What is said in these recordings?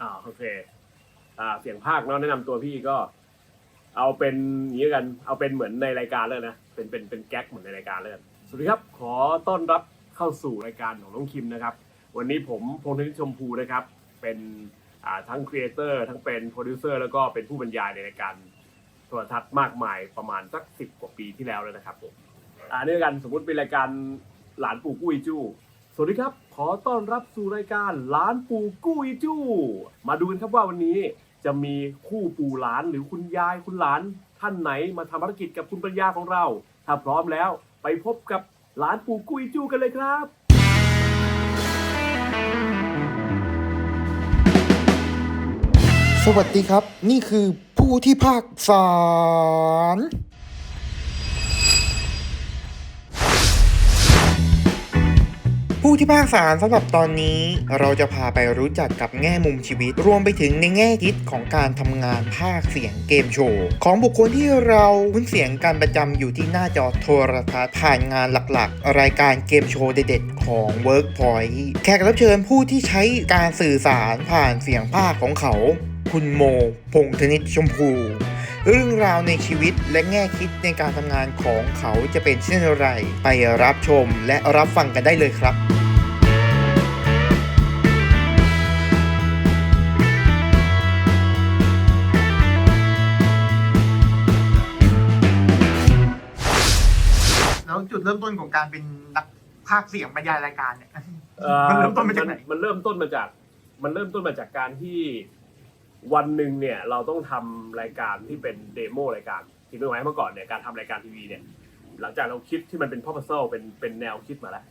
อ่าโอเค อ่า เสียงภาคเนาะแนะนำตัวพี่ก็ เอาเป็นอย่างนี้กัน เอาเป็นเหมือนในรายการเลยนะ เป็นเป็นเป็นแก๊กเหมือนในรายการเลยสวัสดีครับ ขอต้อนรับเข้าสู่รายการของน้องคิมนะครับ วันนี้ผมพงษ์ธนิตชมพูนะครับ เป็นอ่าทั้งครีเอเตอร์ทั้งเป็นโปรดิวเซอร์แล้วก็เป็นผู้บรรยายในรายการโทรทัศน์มากมายประมาณสักสิบกว่าปีที่แล้วแล้วนะครับผมอ่าเนื่องกันสมมติเป็นรายการหลานปู่กุ้ยจู้สวัสดีครับ ขอต้อนรับสู่รายการหลานปู่กุ้ยจู้ มาดูกันครับว่าวันนี้จะมีคู่ปู่หลานหรือคุณยายคุณหลานท่านไหนมาทำภารกิจกับคุณปัญญาของเรา ถ้าพร้อมแล้วไปพบกับหลานปู่กุ้ยจู้กันเลยครับ สวัสดีครับ นี่คือผู้ที่ภาคสาร ผู้ที่ภาคสารสำหรับตอนนี้เราจะพาไปรู้จักกับแง่มุมชีวิต รวมไปถึงในแง่คิดของการทำงานภาคเสียงเกมโชว์ของบุคคลที่เราคุ้นเสียงการประจำอยู่ที่หน้าจอโทรทัศน์ผ่านงานหลักๆ รายการเกมโชว์เด็ดๆของ Workpoint แขกรับเชิญผู้ที่ใช้การสื่อสารผ่านเสียงภาคของเขา คุณโม พงษ์ธนิตชมพูเรื่องราวในชีวิตและแง่คิดในการทำงานของเขาจะเป็นเช่นไร ไปรับชมและรับฟังกันได้เลยครับ เริ่มต้นของการเป็นนักภาคเสียงบรรยายรายการเนี่ยเอ่อมันเริ่มต้นมาจากไหน มันเริ่มต้นมาจาก มันเริ่มต้นมาจากการที่วันหนึ่งเนี่ยเราต้องทำรายการที่เป็นเดโมรายการที่เมื่อไหร่เมื่อก่อนเนี่ยการทำรายการทีวีเนี่ย หลังจากเราคิดที่มันเป็นพ่อพัซเซิลเป็นเป็นแนวคิดมาแล้ว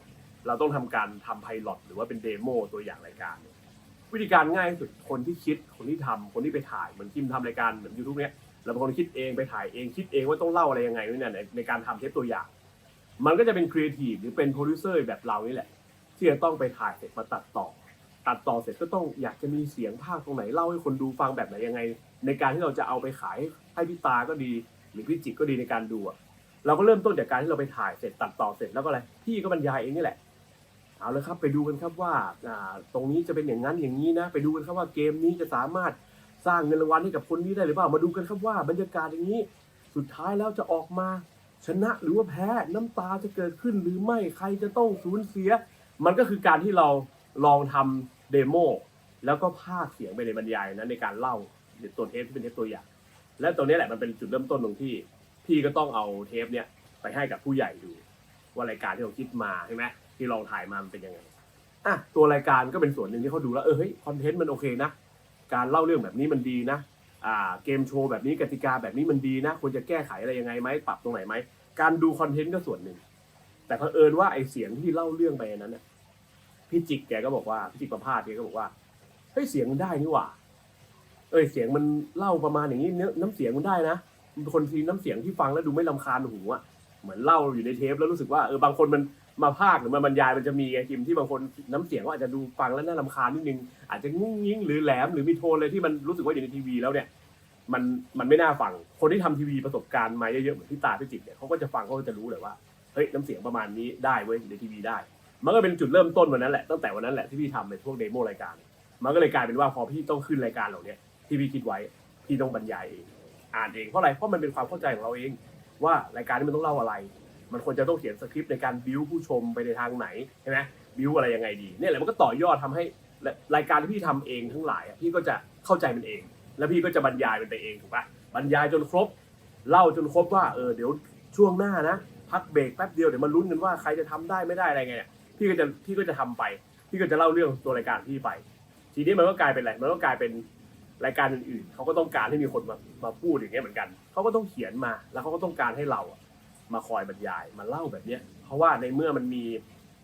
เราต้องทำการทำไพลอตหรือว่าเป็นเดโมตัวอย่างรายการ วิธีการง่ายที่สุดคนที่คิดคนที่ทำคนที่ไปถ่ายเหมือนทีมทำรายการเหมือนยูทูบเนี้ยเราเป็นคนคิดเองไปถ่ายเองคิดเองว่าต้องเล่าอะไรยังไงเนี่ยในในการทำเทปตัวอย่าง มันก็จะเป็นครีเอทีฟหรือเป็นโปรดิวเซอร์แบบเรานี่แหละ ที่จะต้องไปถ่ายเสร็จมาตัดต่อ ตัดต่อเสร็จก็ต้องอยากจะมีเสียงภาคตรงไหนเล่าให้คนดูฟังแบบไหนยังไง ในการที่เราจะเอาไปขายให้พี่ตาก็ดี หรือพี่จิกก็ดีในการดูอะเราก็เริ่มต้นจากการที่เราไปถ่ายเสร็จตัดต่อเสร็จแล้วก็อะไรพี่ก็บรรยายเองนี่แหละเอาเลยครับไปดูกันครับว่าอ่าตรงนี้จะเป็นอย่างนั้นอย่างนี้นะ ไปดูกันครับว่าเกมนี้จะสามารถสร้างเงินรางวัลให้กับคนนี้ได้หรือเปล่ามาดูกันครับว่าบรรยากาศอย่างนี้ สุดท้ายแล้วจะออกมา ชนะหรือว่าแพ้น้ำตาจะเกิดขึ้นหรือไม่ใครจะต้องสูญเสีย มันก็คือการที่เราลองทำเดโมแล้วก็พากย์เสียงไปในบรรยายนั้นในการเล่าตัวเทปที่เป็นเทปตัวอย่าง และตัวนี้แหละมันเป็นจุดเริ่มต้นตรงที่ พี่ก็ต้องเอาเทปเนี่ยไปให้กับผู้ใหญ่ดูว่ารายการที่เราคิดมาใช่ไหมที่ลองถ่ายมามันเป็นยังไงอะตัวรายการก็เป็นส่วนหนึ่งที่เขาดูแล้วเออเฮ้ยคอนเทนต์มันโอเคนะ การเล่าเรื่องแบบนี้มันดีนะ เกมโชว์แบบนี้กติกาแบบนี้มันดีนะควรจะแก้ไขอะไรยังไงไหมปรับตรงไหนไหมการดูคอนเทนต์ก็ส่วนหนึ่ง แต่เผอิญว่าไอเสียงที่เล่าเรื่องไปนั้นน่ะพี่จิกแกก็บอกว่าพี่จิกประพาสแกก็บอกว่าเฮ้ยเสียงมันได้นี่หว่า เอ้ยเสียงมันเล่าประมาณอย่างนี้เนื้อน้ำเสียงมันได้นะมันเป็นคนทีน้ำเสียงที่ฟังแล้วดูไม่ลำคาญหูอะเหมือนเล่าอยู่ในเทปแล้วรู้สึกว่าเออบางคนมัน มาพากย์หรือมาบรรยายมันจะมีไงคิมที่บางคนน้ำเสียงก็อาจจะดูฟังแล้วน่าลำคาญนิดนึงอาจจะงุ้งงิ้งหรือแหลมหรือมีโทนอะไรที่มันรู้สึกว่าอยู่ในทีวีแล้วเนี่ยมันมันไม่น่าฟังคนที่ทำทีวีประสบการณ์มาเยอะๆเหมือนพี่ตาพี่จิตเนี่ยเขาก็จะฟังเขาก็จะรู้เลยว่าเฮ้ยน้ำเสียงประมาณนี้ได้เว้ยอยู่ในทีวีได้ มันก็เป็นจุดเริ่มต้นวันนั้นแหละตั้งแต่วันนั้นแหละที่พี่ทำในพวกเดโมรายการ มันก็เลยกลายเป็นว่าพอพี่ต้องขึ้นรายการเหล่านี้ที่พี่คิดไว้พี่ต้องบรรยายเองอ่านเองเพราะอะไรเพราะมันเป็นความเข้าใจของเราเอง ว่ารายการนี้มันต้องเล่าอะไร มันควรจะต้องเขียนสคริปต์ในการบิวผู้ชมไปในทางไหนใช่ไหมบิวอะไรยังไงดีเนี่ยแหละมันก็ต่อยอดทำให้รายการที่พี่ทำเองทั้งหลายพี่ก็จะเข้าใจมันเอง แล้วพี่ก็จะบรรยายมันไปเองถูกปะบรรยายจนครบ เล่าจนครบว่าเออเดี๋ยวช่วงหน้านะพักเบรกแป๊บเดียวเดี๋ยวมาลุ้นกันว่าใครจะทำได้ไม่ได้อะไรไงเนี่ยพี่ก็จะพี่ก็จะทำไป พี่ก็จะเล่าเรื่องตัวรายการพี่ไป ทีนี้มันก็กลายเป็นอะไรมันก็กลายเป็นรายการอื่นๆเขาก็ต้องการให้มีคนมามาพูดอย่างเงี้ยเหมือนกันเขาก็ต้องเขียนมา แล้วเขาก็ต้องการให้เราอะ มาคอยบรรยายมาเล่าแบบเนี้ย เพราะว่าในเมื่อมันมี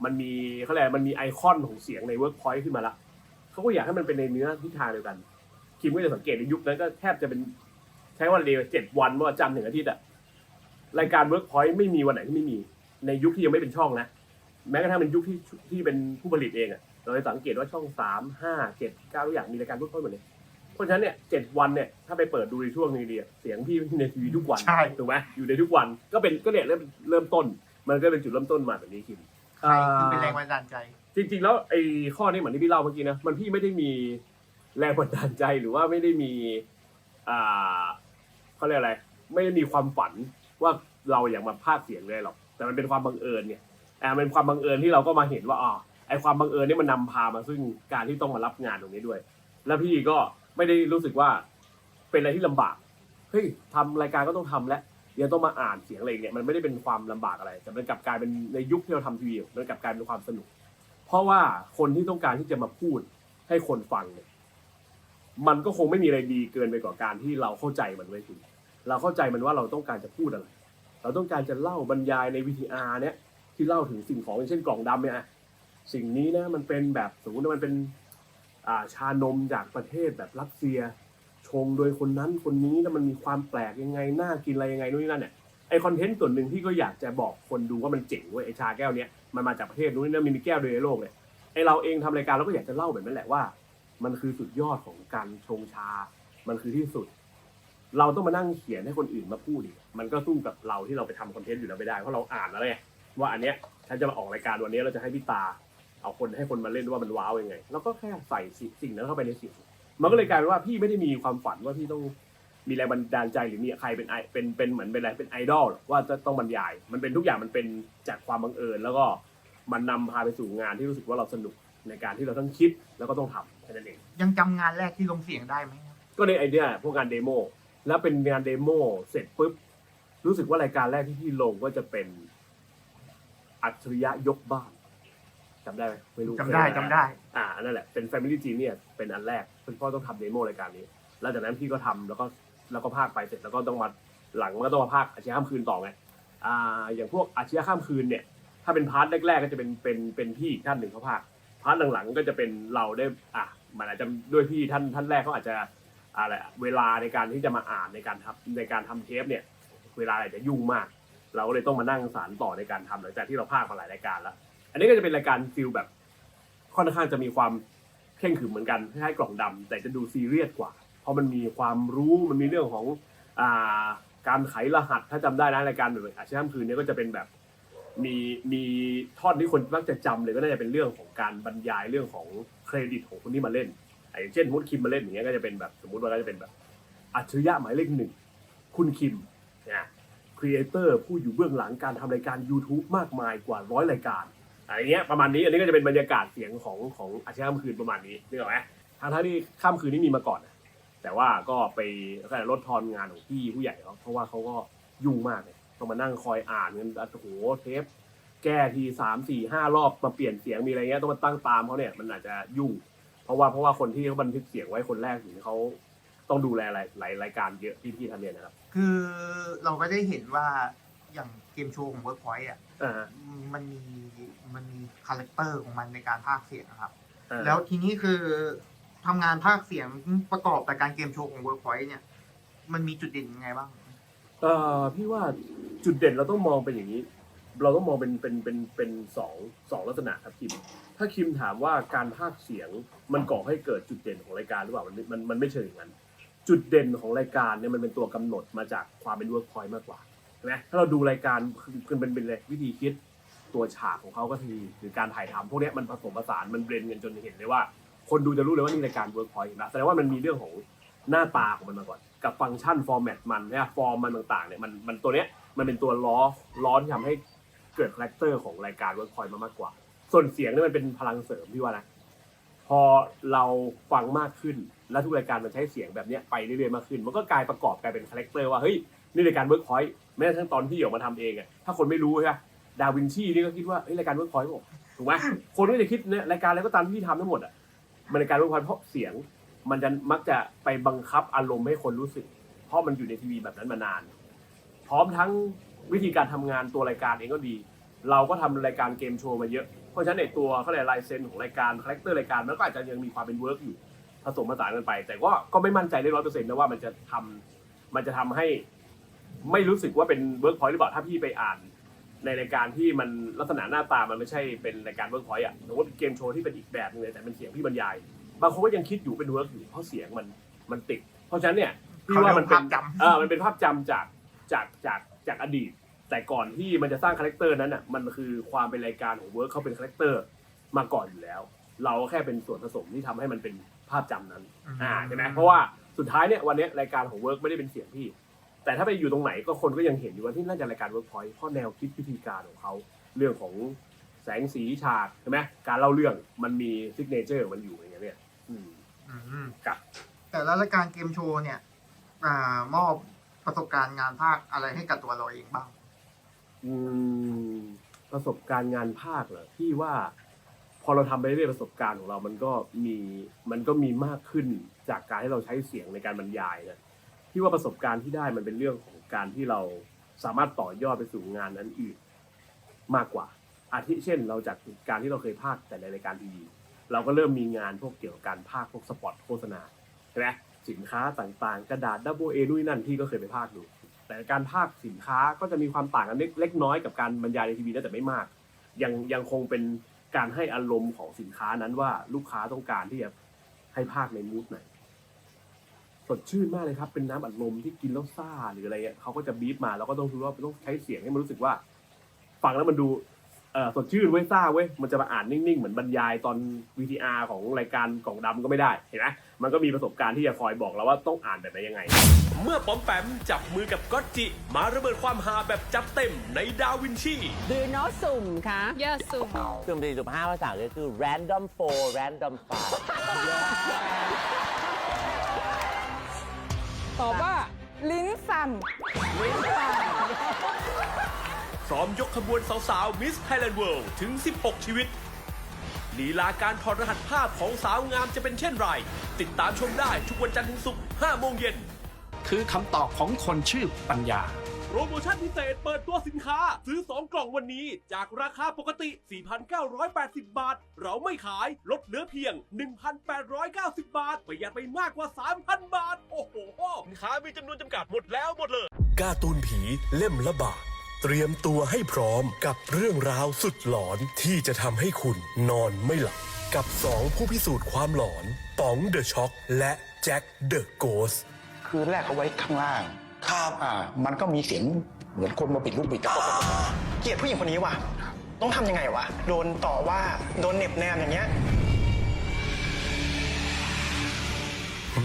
มันมีเขาเรียกมันมีไอคอนของเสียงในเวิร์กพอยต์ขึ้นมาละเขาก็อยากให้มันเป็นในเนื้อทิศทางเดียวกันคิมก็จะสังเกตในยุคนั้นก็แทบจะเป็นใช้วันเดียวเจ็ดวันว่าจันทร์ถึงอาทิตย์อะรายการเวิร์กพอยต์ไม่มีวันไหนที่ไม่มีในยุคที่ยังไม่เป็นช่องนะ แม้กระทั่งเป็นยุคที่ที่เป็นผู้ผลิตเองอะเราจะสังเกตว่าช่องสามห้าเจ็ดเก้าทุกอย่างมีรายการเวิร์กพอยต์หมดเลย เพราะฉะนั้นเนี่ยเจ็ดวันเนี่ยถ้าไปเปิดดูในช่วงนี้เดียเสียงพี่ในทีวีทุกวันใช่ ถูกไหมอยู่ในทุกวันก็เป็นก็เนี่ยเริ่มเริ่มต้น มันก็เป็นจุดเริ่มต้นมาแบบนี้คิมใครคือเป็นแรงบันดาลใจ จริงๆ แล้วไอ้ข้อนี้เหมือนที่พี่เล่าเมื่อกี้นะมันพี่ไม่ได้มีแรงบันดาลใจหรือว่าไม่ได้มีอ่าเขาเรียกอะไร ไม่ได้มีความฝันว่าเราอยากมาพากย์เสียงเลยหรอก แต่มันเป็นความบังเอิญเนี่ยอ่ามันเป็นความบังเอิญที่เราก็มาเห็นว่าอ๋อไอความบังเอิญนี่มันนำพามาซึ่งการที่ต้องมารับงานตรงนี้ด้วย แล้วพี่ก็ ไม่ได้รู้สึกว่าเป็นอะไรที่ลำบากเฮ้ยทำรายการก็ต้องทำแล้วยังต้องมาอ่านเสียงอะไรอีกเนี่ยมันไม่ได้เป็นความลำบากอะไรแต่มันกลับกลายเป็นในยุคที่เราทำทีวีมันกลับกลายเป็นความสนุก เพราะว่าคนที่ต้องการที่จะมาพูดให้คนฟังเนี่ยมันก็คงไม่มีอะไรดีเกินไปกว่าการที่เราเข้าใจมันไว้คุณเราเข้าใจมันว่าเราต้องการจะพูดอะไร เราต้องการจะเล่าบรรยายในวิทีอาร์เนี่ยที่เล่าถึงสิ่งของอย่างเช่นกล่องดำเนี่ยสิ่งนี้นะมันเป็นแบบสมมติมันเป็น ชานมจากประเทศแบบรัสเซีย ชงโดยคนนั้นคนนี้แล้วมันมีความแปลกยังไงน่ากินอะไรยังไงนู่นนี่นั่นเนี่ยไอคอนเทนต์ส่วนหนึ่งที่ก็อยากจะบอกคนดูว่ามันเจ๋งเว้ยไอชาแก้วเนี้ยมันมาจากประเทศนู้นนี่นั่นมีแก้วเดียวในโลกเลยไอเราเองทำรายการเราก็อยากจะเล่าแบบนั้นแหละว่า มันคือสุดยอดของการชงชา มันคือที่สุด เราต้องมานั่งเขียนให้คนอื่นมาพูดอีกมันก็สู้กับเราที่เราไปทำคอนเทนต์อยู่แล้วไม่ได้เพราะเราอ่านแล้วไงว่าอันเนี้ยฉันจะมาออกรายการวันนี้เราจะให้พี่ตา เอาคนให้คนมาเล่นว่ามันว้าวยังไง แล้วก็แค่ใส่สิ่งนั้นเข้าไปในเสียงมันก็เลยกลายเป็นว่าพี่ไม่ได้มีความฝันว่าพี่ต้องมีแรงบันดาลใจหรือมีใครเป็นไอเป็นเป็นเหมือนเป็นอะไรเป็นไอดอลหรอกว่าจะต้องบรรยาย มันเป็นทุกอย่างมันเป็นจากความบังเอิญ แล้วก็มันนำพาไปสู่งานที่รู้สึกว่าเราสนุกในการที่เราต้องคิดแล้วก็ต้องทำแค่นั้นเองยังจำงานแรกที่ลงเสียงได้ไหมครับก็ในไอเดียพวกงานเดโมแล้วเป็นงานเดโมเสร็จปุ๊บรู้สึกว่ารายการแรกที่พี่ลงก็จะเป็นอัจฉริยะยกบ้าน จำได้ไหมไม่รู้จำได้จำได้ อ่านั่นแหละเป็น Family Genius เป็นอันแรกคุณพ่อต้องทำเดโมรายการนี้ แล้วจากนั้นพี่ก็ทำแล้วก็แล้วก็พากไปเสร็จแล้วก็ต้องมาหลังมันก็ต้องมาพากอาชีพข้ามคืนต่อไงอ่าอย่างพวกอาชีพข้ามคืนเนี่ย ถ้าเป็นพาร์ทแรกๆก็จะเป็นเป็นเป็นพี่อีกท่านหนึ่งเขาพากพาร์ทหลังๆก็จะเป็นเราได้อะมันอาจจะด้วยพี่ท่านท่านแรกเขาอาจจะอะไรอะเวลาในการที่จะมาอ่านในการทำในการทำเทปเนี่ย เวลาอาจจะยุ่งมาก เราก็เลยต้องมานั่งสารต่อในการทำหลังจากที่เราพากมาหลายรายการแล้ว อันนี้ก็จะเป็นรายการฟิลแบบค่อนข้างจะมีความเข่งขรึมเหมือนกันคล้ายๆกล่องดำแต่จะดูซีเรียสกว่า เพราะมันมีความรู้มันมีเรื่องของอ่าการไขรหัสถ้าจำได้นะรายการแบบอาชีพค่ำคืนนี้ก็จะเป็นแบบมีมีท่อนที่คนมักจะจำเลยก็น่าจะเป็นเรื่องของการบรรยายเรื่องของเครดิตของคนที่มาเล่นอะอย่างเช่นมุตคิมมาเล่นอย่างเงี้ยก็จะเป็นแบบสมมติว่าก็จะเป็นแบบอัจฉริยะหมายเลขหนึ่งคุณคิมนะครีเอเตอร์ผู้อยู่เบื้องหลังการทำรายการ YouTube มากมายกว่าร้อยรายการ อะไรเงี้ยประมาณนี้อันนี้ก็จะเป็นบรรยากาศเสียงของของอาชีพค่ำคืนประมาณนี้นึกออกไหมทางท่างที่ค่ำคืนนี้มีมาก่อนนะแต่ว่าก็ไปก็ลดทอนงานของพี่ผู้ใหญ่เขาเพราะว่าเขาก็ยุ่งมากเลยต้องมานั่งคอยอ่านกันโอ้โหเทปแก้ทีสามสี่ห้ารอบมาเปลี่ยนเสียงมีอะไรเงี้ยต้องมาตั้งตามเขาเนี่ยมันอาจจะยุ่ง เพราะว่าเพราะว่าคนที่เขาบันทึกเสียงไว้คนแรกอยู่เขาต้องดูแลหลายหลายรายการเยอะที่พี่ทำเนี่ยนะครับ คือเราก็ได้เห็นว่าอย่างเกมโชว์ของ Workpoint อะอ่ามันมี มันมีคาแรคเตอร์ของมันในการพากย์เสียงนะครับอ่าแล้วทีนี้คือทำงานพากย์เสียงประกอบกับการเกมโชว์ของ Workpoint เนี่ย มันมีจุดเด่นยังไงบ้างเอ่อพี่ว่าจุดเด่นเราต้องมองเป็นอย่างนี้ เราต้องมองเป็นเป็นเป็นเป็นสองสองลักษณะครับคิม ถ้าคิมถามว่าการพากย์เสียงมันก่อให้เกิดจุดเด่นของรายการหรือเปล่ามันมันมันไม่เชิงอย่างนั้น จุดเด่นของรายการเนี่ยมันเป็นตัวกำหนดมาจากความเป็นเวิร์กพอยต์มากกว่าใช่ไหมถ้าเราดูรายการคือคือเป็นเป็นเลยวิธีคิด ตัวฉากของเขาก็ทีหรือการถ่ายทำพวกนี้มันผสมผสานมันเบรนกันจนเห็นเลยว่า คนดูจะรู้เลยว่านี่รายการเวิร์กพอยต์นะแสดงว่ามันมีเรื่องของหน้าตาของมันมาก่อน กับฟังก์ชันฟอร์แมตมันเนี่ยฟอร์มมันต่างๆเนี่ยมันมันตัวเนี้ยมันเป็นตัวล้อล้อที่ทำให้เกิดคาแรคเตอร์ของรายการเวิร์กพอยต์มามากกว่า ส่วนเสียงเนี่ยมันเป็นพลังเสริมพี่ว่านะพอเราฟังมากขึ้นแล้วทุกรายการมันใช้เสียงแบบนี้ไปเรื่อยๆมากขึ้น มันก็กลายประกอบกลายเป็นคาแรคเตอร์ว่าเฮ้ยนี่รายการเวิร์กพอยต์แม้กระทั่งตอนที่ออกมาทำเองอะถ้าคนไม่รู้ใช่ไหม ดาวินชีนี่ก็คิดว่าเฮ้ยรายการเวิร์กพอยต์บอกถูกไหมคนก็จะคิดเนี่ยรายการอะไรก็ตามที่พี่ทำทั้งหมดอะมันรายการเวิร์กพอยต์เพราะเสียง มันจะมักจะไปบังคับอารมณ์ให้คนรู้สึก เพราะมันอยู่ในทีวีแบบนั้นมานาน พร้อมทั้งวิธีการทำงานตัวรายการเองก็ดี เราก็ทำรายการเกมโชว์มาเยอะเพราะฉะนั้นในตัวเขาเรียกลายเซ็นของรายการคาแรคเตอร์รายการมันก็อาจจะยังมีความเป็นเวิร์กอยู่ผสมผสานกันไป แต่ก็ก็ไม่มั่นใจได้ร้อยเปอร์เซ็นต์นะว่ามันจะทำมันจะทำให้ไม่รู้สึกว่าเป็นเวิร์กพอยต์หรือเปล่าถ้าพี่ไปอ่าน ในรายการที่มันลักษณะหน้าตามันไม่ใช่เป็นรายการเวิร์กพอยต์อะสมมติเป็นเกมโชว์ที่เป็นอีกแบบนึงเลยแต่เป็นเสียงพี่บรรยาย บางคนก็ยังคิดอยู่เป็นเวิร์กอยู่เพราะเสียงมันมันติด เพราะฉะนั้นเนี่ยพี่ว่ามันเป็นเขาเรียกว่าภาพจำเออมันเป็นภาพจำจากจากจากจากอดีต แต่ก่อนที่มันจะสร้างคาแรคเตอร์นั้นอะมันคือความเป็นรายการของเวิร์กเขาเป็นคาแรคเตอร์มาก่อนอยู่แล้ว เราแค่เป็นส่วนผสมที่ทำให้มันเป็นภภาพจำนั้นอ่าใช่ไหมเพราะว่าสุดท้ายเนี่ยวันเนี้ยรายการของเวิร์กไม่ได้เป็นเสียงพี่ แต่ถ้าไปอยู่ตรงไหนก็คนก็ยังเห็นอยู่ว่าที่น่าจะรายการเวิร์กพอยต์เพราะแนวคิดวิธีการของเขาเรื่องของแสงสีฉากใช่ไหมการเล่าเรื่องมันมีซิกเนเจอร์มันอยู่อย่างเงี้ยเนี่ยอืมอืมครับ แต่ละรายการเกมโชว์เนี่ย อ่ามอบประสบการณ์งานภาคอะไรให้กับตัวเราเองบ้าง อืม ประสบการณ์งานภาคเหรอพี่ว่าพอเราทำไปเรื่อยๆประสบการณ์ของเรา มันก็มี มันก็มีมากขึ้นจากการที่เราใช้เสียงในการบรรยายนะ พี่ว่าประสบการณ์ที่ได้มันเป็นเรื่องของการที่เราสามารถต่อยอดไปสู่งานนั้นอื่นมากกว่า อาทิเช่นเราจากการที่เราเคยภาคแต่ในรายการทีวีเราก็เริ่มมีงานพวกเกี่ยวกับการภาคพวกสปอตโฆษณาใช่ไหมสินค้าต่างๆ กระดาษดับเบิลเอนู่นนนั่นพี่ก็เคยไปภาคดูแต่การภาคสินค้าก็จะมีความต่างกันเล็กน้อยกับการบรรยายในทีวีแต่ไม่มาก ยังยังคงเป็นการให้อารมณ์ของสินค้านั้นว่าลูกค้าต้องการที่จะให้ภาคในมูดไหน สดชื่นมากเลยครับ เป็นน้ำอัดลมที่กินแล้วซ่าหรืออะไรเงี้ยเขาก็จะบีบมาแล้วก็ต้องรู้ว่าต้องใช้เสียงให้มันรู้สึกว่า ฟังแล้วมันดูเออสดชื่นเว้ยซ่าเว้ยมันจะมาอ่านนิ่งๆ เหมือนบรรยายตอน VTR ของรายการกล่องดำก็ไม่ได้เห็นไหมมันก็มีประสบการณ์ที่จะคอยบอกเราว่าต้องอ่านแบบไหนยังไง เมื่อปอมแปมจับมือกับก๊อตจิ มาระเบิดความฮาแบบจัดเต็มในดาวินชี Do you know สุ่มคะ Yes สุ่มสุ่มสี่สุ่มห้าภาษาก็คือ random four random five ตอบว่าลิ้นสั่นซ้อมยกขบวนสาวๆ Miss Thailand World ถึง 16 ชีวิตลีลาการถอดรหัสภาพของสาวงามจะเป็นเช่นไร ติดตามชมได้ทุกวันจันทร์ถึงศุกร์5โมงเย็น คือคำตอบของคนชื่อปัญญา โปรโมชั่นพิเศษเปิดตัวสินค้า ซื้อ 2 กล่องวันนี้ จากราคาปกติ 4,980 บาท เราไม่ขายลดเหลือเพียง 1,890 บาท ประหยัดไปมากกว่า 3,000 บาท โอ้โหสินค้ามีจำนวนจำกัดหมดแล้วหมดเลยการ์ตูนผีเล่มละบาทเตรียมตัวให้พร้อมกับเรื่องราวสุดหลอนที่จะทำให้คุณนอนไม่หลับ กับสองผู้พิสูจน์ความหลอนป๋องเดอะช็อคและแจ็คเดอะโกส คืนแรกเขาไว้ข้างล่าง ครับอ่ามันก็มีเสียงเหมือนคนมาปิดลูกบิดกระจกเกลียดผู้หญิงคนนี้ว่ะ ต้องทำยังไงวะ โดนต่อว่า โดนเหน็บแนมอย่างเงี้ย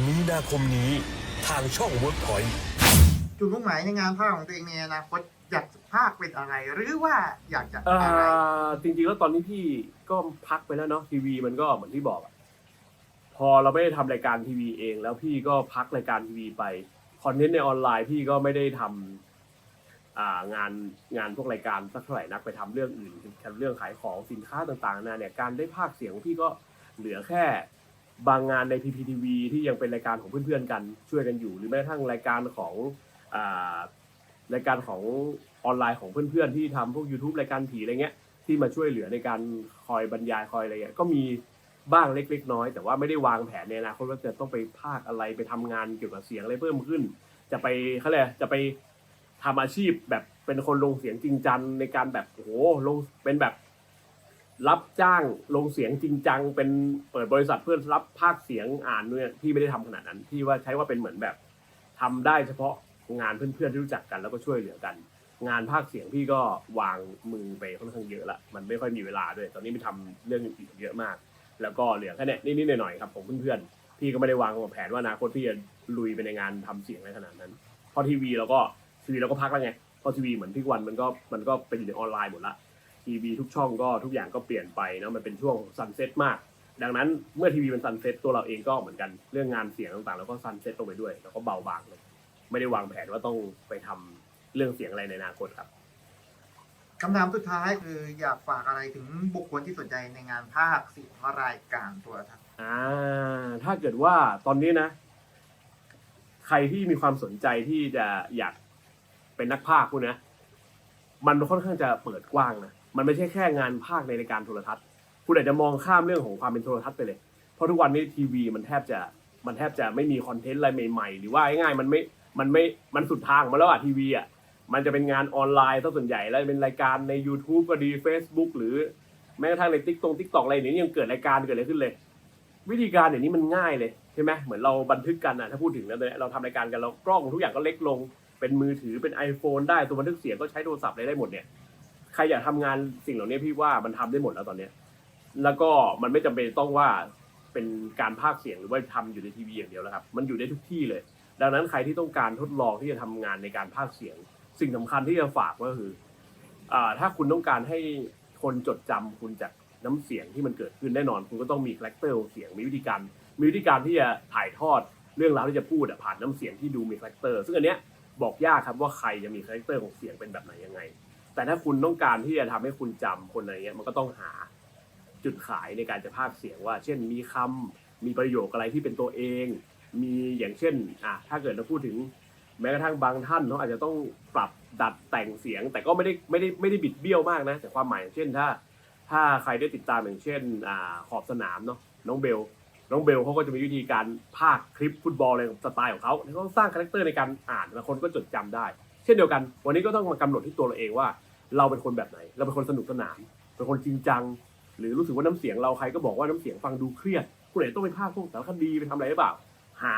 มีนาคมนี้ทางช่อง Workpoint จุดมุ่งหมายในงานภาคของตัวเองในอนาคตอยากจะภาคเป็นอะไร หรือว่าอยากจะเอ่อะไร อจริงๆแล้วตอนนี้พี่ก็พักไปแล้วเนาะทีวีมันก็เหมือนที่บอกอะพอเราไม่ได้ทำรายการทีวีเอง แล้วพี่ก็พักรายการทีวีไป คอนเทนต์ในออนไลน์พี่ก็ไม่ได้ทำงานงานพวกรายการสักเท่าไหร่นักไปทำเรื่องอื่นทำเรื่องขายของสินค้าต่างๆนานเนี่ยการได้ภาคเสียงของพี่ก็เหลือแค่บางงานใน PPTV ที่ยังเป็นรายการของเพื่อนๆกันช่วยกันอยู่ หรือแม้กระทั่งรายการของอรายการของออนไลน์ของเพื่อนๆที่ทำพวก YouTube รายการผีอะไรเงี้ยที่มาช่วยเหลือในการคอยบรรยายคอยอะไรเงี้ยก็มี บ้างเล็ก ๆ น้อย แต่ว่าไม่ได้วางแผนในอนาคตว่าจะต้องไปภาคอะไรไปทำงานเกี่ยวกับเสียงอะไรเพิ่มขึ้น จะไปเขาเรียกจะไปทำอาชีพแบบเป็นคนลงเสียงจริงจังในการแบบโอ้โหลงเป็นแบบ รับจ้างลงเสียงจริงจัง เป็นเปิดบริษัทเพื่อรับภาคเสียงอ่านเนี่ยพี่ไม่ได้ทำขนาดนั้นพี่ว่าใช้ว่าเป็นเหมือนแบบทำได้เฉพาะงานเพื่อนๆที่รู้จักกันแล้วก็ช่วยเหลือกัน งานภาคเสียงพี่ก็วางมือไปค่อนข้างเยอะละมันไม่ค่อยมีเวลาด้วย ตอนนี้ไปทำเรื่องอื่นเยอะมาก แล้วก็เหลือแค่เนี้ยนิดๆหน่อยๆครับของเพื่อนๆพี่ก็ไม่ได้วางแผนว่าอนาคตพี่จะลุยไปในงานทำเสียงอะไรขนาดนั้นเพอทีวีเราก็ทีวีเราก็พักแล้วไงเพอทีวีเหมือนทุกวันมันก็มันก็ไปอยู่ในออนไลน์หมดละทีวีทุกช่องก็ทุกอย่างก็เปลี่ยนไปนะมันเป็นช่วงซันเซ็ตมาก ดังนั้นเมื่อทีวีมันซันเซ็ตตัวเราเองก็เหมือนกันเรื่องงานเสียงต่างๆแล้วก็ซันเซ็ตลงไปด้วยแล้วก็เบาบางเลยไม่ได้วางแผนว่าต้องไปทำเรื่องเสียงอะไรในอนาคตครับ คำถามสุดท้ายคืออยากฝากอะไรถึงบุคคลที่สนใจในงานภาคเสียงรายการโทรทัศน์อ่าถ้าเกิดว่าตอนนี้นะ ใครที่มีความสนใจที่จะอยากเป็นนักพากย์พวกนะ มันค่อนข้างจะเปิดกว้างนะ มันไม่ใช่แค่งานภาคในรายการโทรทัศน์ คุณอาจจะมองข้ามเรื่องของความเป็นโทรทัศน์ไปเลย เพราะทุกวันนี้ทีวีมันแทบจะมันแทบจะไม่มีคอนเทนต์อะไรใหม่ๆ หรือว่าง่ายๆมันไม่ มันไม่ มันสุดทางมาแล้วอะทีวีอะ มันจะเป็นงานออนไลน์ซะส่วนใหญ่แล้วเป็นรายการใน YouTube ก็ดี Facebook หรือแม้กระทั่งในติ๊กตงติ๊กตอกอะไรอย่างนี้ยังเกิดรายการเกิดอะไรขึ้นเลย วิธีการเดี๋ยวนี้มันง่ายเลยใช่ไหมเหมือนเราบันทึกกันอะถ้าพูดถึงแล้วเนี่ยเราทำรายการกันเรากล้องทุกอย่างก็เล็กลง เป็นมือถือเป็น iPhone ได้ตัวบันทึกเสียงก็ใช้โทรศัพท์อะไรได้หมดเนี่ยใครอยากทำงานสิ่งเหล่านี้พี่ว่ามันทำได้หมดแล้วตอนเนี้ยแล้วก็มันไม่จำเป็นต้องว่าเป็นการพากย์เสียงหรือว่าทำอยู่ในทีวีอย่างเดียวแล้วครับ มันอยู่ได้ทุกที่เลย ดังนั้นใครที่ต้องการทดลองที่จะทำงานในการพากย์เสียง สิ่งสำคัญที่จะฝากก็คืออ่าถ้าคุณต้องการให้คนจดจำคุณจากน้ำเสียงที่มันเกิดขึ้นแน่นอน คุณก็ต้องมีคาแรคเตอร์ของเสียงมีวิธีการมีวิธีการที่จะถ่ายทอดเรื่องราวที่จะพูดผ่านน้ำเสียงที่ดูมีคาแรคเตอร์ซึ่งอันเนี้ยบอกยากครับว่าใครจะมีคาแรคเตอร์ของเสียงเป็นแบบไหนยังไง แต่ถ้าคุณต้องการที่จะทำให้คุณจำคนอะไรเงี้ยมันก็ต้องหาจุดขายในการจะพากเสียงว่า เช่นมีคำมีประโยคอะไรที่เป็นตัวเอง มีอย่างเช่นอะถ้าเกิดเราพูดถึง แม้กระทั่งบางท่านเขาอาจจะต้องปรับดัดแต่งเสียง แต่ก็ไม่ได้ไม่ได้ไม่ได้บิดเบี้ยวมากนะ แต่ความหมายอย่างเช่นถ้า ถ้าใครได้ติดตามอย่างเช่นอ่าขอบสนามเนาะน้องเบลน้องเบลเขาก็จะมีวิธีการพากคลิปฟุตบอลอะไรสไตล์ของเขาแล้วก็สร้างคาแรคเตอร์ในการอ่านแล้วคนก็จดจำได้ เช่นเดียวกัน วันนี้ก็ต้องมากำหนดที่ตัวเราเองว่า เราเป็นคนแบบไหน เราเป็นคนสนุกสนาน เป็นคนจริงจัง หรือรู้สึกว่าน้ำเสียงเราใครก็บอกว่าน้ำเสียงฟังดูเครียดคุณเอ๋ต้องไปพากพวกสารคดีไปทำอะไรหรือเปล่า หา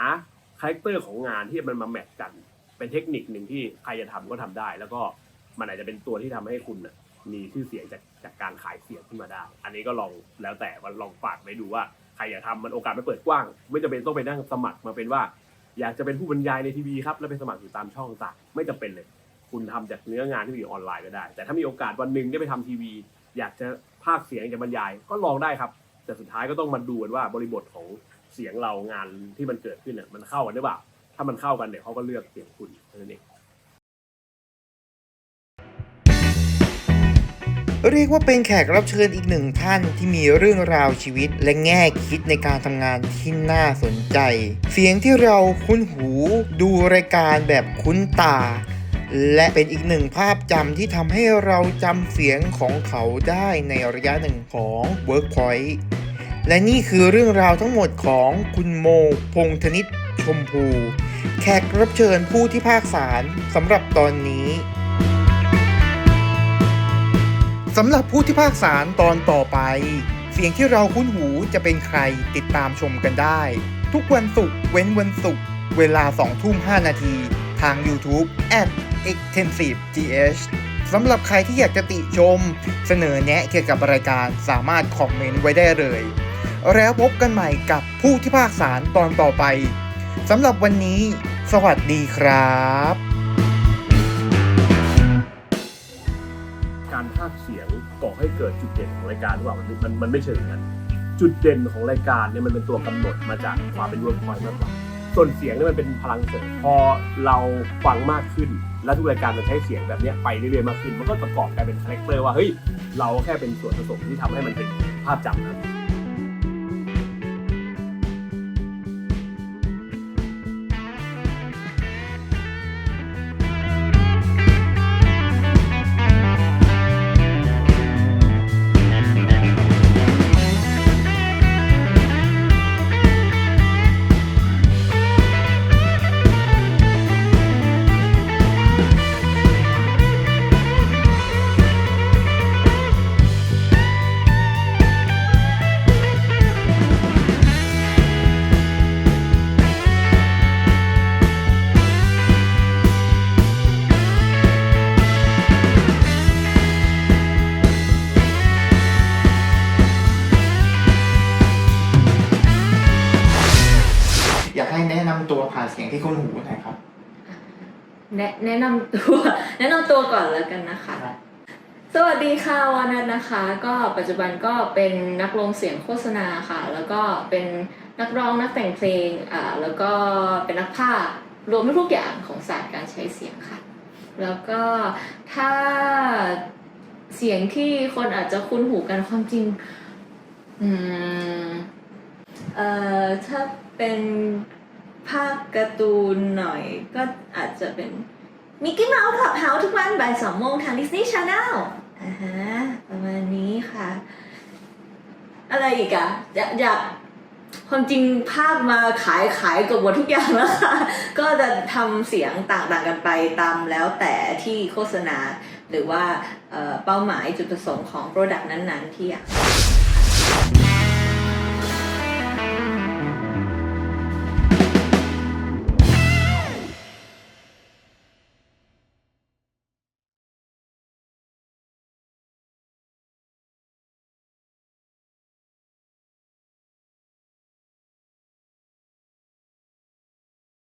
คาแรคเตอร์ของงานที่มันมาแมทกัน เป็นเทคนิคหนึ่งที่ใครจะทำก็ทำได้ แล้วก็มันอาจจะเป็นตัวที่ทำให้คุณมีชื่อเสียงจากจากการขายเสียงขึ้นมาได้ อันนี้ก็ลองแล้วแต่ว่าลองฝากไปดูว่าใครอยากทำมันโอกาสมันเปิดกว้าง ไม่จำเป็นต้องไปนั่งสมัครมาเป็นว่า อยากจะเป็นผู้บรรยายในทีวีครับแล้วไปสมัครอยู่ตามช่องต่างไม่จำเป็นเลย คุณทำจากเนื้องานที่มีออนไลน์ก็ได้ แต่ถ้ามีโอกาสวันหนึ่งได้ไปทำทีวี อยากจะพากย์เสียงจะบรรยายก็ลองได้ครับ แต่สุดท้ายก็ต้องมาดูกันว่าบริบทของเสียงเรางานที่มันเกิดขึ้นน่ะมันเข้ากันหรือเปล่า ถ้ามันเข้ากันเดี๋ยวเขาก็เลือกเสียงคุณเท่านั้นเองเรียกว่าเป็นแขกรับเชิญอีกหนึ่งท่านที่มีเรื่องราวชีวิตและแง่คิดในการทำงานที่น่าสนใจ เสียงที่เราคุ้นหูดูรายการแบบคุ้นตา และเป็นอีกหนึ่งภาพจำที่ทำให้เราจำเสียงของเขาได้ในระยะหนึ่งของ Workpoint และนี่คือเรื่องราวทั้งหมดของคุณโมพงธนิต ชมพู แขกรับเชิญผู้ที่ภาคสารสำหรับตอนนี้สำหรับผู้ที่ภาคสารตอนต่อไป เสียงที่เราคุ้นหูจะเป็นใครติดตามชมกันได้ ทุกวันศุกร์เว้นวันศุกร์เวลา2ทุ่ม5นาที ทาง YouTube at extensivegh สำหรับใครที่อยากจะติชม เสนอแนะเกี่ยวกับรายการสามารถคอมเมนต์ไว้ได้เลย แล้วพบกันใหม่กับผู้ที่ภาคสารตอนต่อไป สำหรับวันนี้ สวัสดีครับ การพากเสียงก่อให้เกิดจุดเด่นของรายการหรือเปล่ามันมันมันไม่เชิงอย่างนั้นจุดเด่นของรายการเนี่ยมันเป็นตัวกำหนดมาจากความเป็นเวิร์กพอยต์มากกว่าส่วนเสียงเนี่ยมันเป็นพลังเสริมพอเราฟังมากขึ้น และทุกรายการมันใช้เสียงแบบเนี้ยไปเรื่อยๆมากขึ้น มันก็ประกอบกลายเป็นคาแรคเตอร์ว่าเฮ้ยเราแค่เป็นส่วนผสมที่ทำให้มันเป็นภาพจำนั้น สียงที่คุ้นหูหน่อยครับ แนะแนะนำตัว แนะนำตัวก่อนแล้วกันนะคะครับสวัสดีค่ะวานัทนะคะ ก็ปัจจุบันก็เป็นนักลงเสียงโฆษณาค่ะ แล้วก็เป็นนักร้องนักแต่งเพลงอ่าแล้วก็เป็นนักพากย์รวมทุกอย่างของศาสตร์การใช้เสียงค่ะ แล้วก็ถ้าเสียงที่คนอาจจะคุ้นหูกันความจริง อืม เอ่อ ถ้าเป็น ภาคการ์ตูนหน่อยก็อาจจะเป็นมิกกี้เมาส์ขับเฮาทุกวันบ่ายสองโมงทางดิสนีย์ชาแนลอ่าฮะประมาณนี้ค่ะ อะไรอีกอะอยากอยากความจริงภาคมาขายขายกับหมดทุกอย่างแล้วค่ะ ก็จะทำเสียงต่างๆกันไปตามแล้วแต่ที่โฆษณา หรือว่าเอ่อเป้าหมายจุดประสงค์ของโปรดักต์นั้นๆที่อยาก